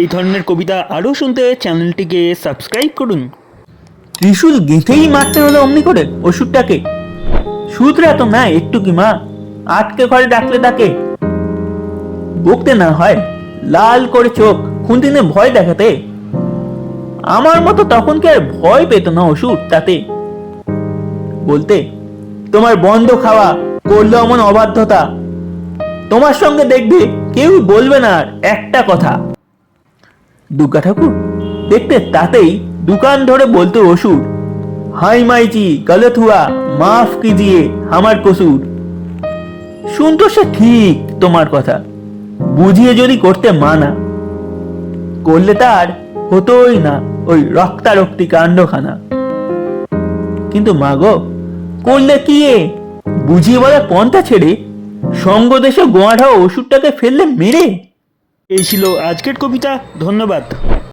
এই ধরনের কবিতা আরও শুনতে চ্যানেলটিকে সাবস্ক্রাইব করুন। ত্রিশূল গেঁথেই মারতে হলো অমনি করে ওষুধটাকে সুতরা তো না একটু কি মা? আটকে ঘরে ডাকলে তাকে। বকতে না হয়, লাল করে চোখ খুন্তিনে ভয় দেখাতে। আমার মতো তখন কি আর ভয় পেত না ওষুধ তাতে? বলতে, তোমার বন্ধ খাওয়া করল এমন অবাধ্যতা। তোমার সঙ্গে দেখবে কেউ বলবে না আর একটা কথা। দুর্গা ঠাকুর? দেখতে তাতেই দোকান ধরে বলতো অসুর, হাই মাইজি গলত হুয়া মাফ কিজিয়ে, আমার কসুর। শুনতো সে ঠিক তোমার কথা, বুঝিয়ে যদি করতে মানা, করলে তার হতোই না ওই রক্তারক্তি কাণ্ডখানা। কিন্তু মাগো করলে কি এ? বুঝিয়ে বলে পন্থা ছেড়ে সঙ্গ দেশে গোয়াঠা ওষুধটাকে ফেললে মেরে? এই ছিল আজকের কবিতা ধন্যবাদ।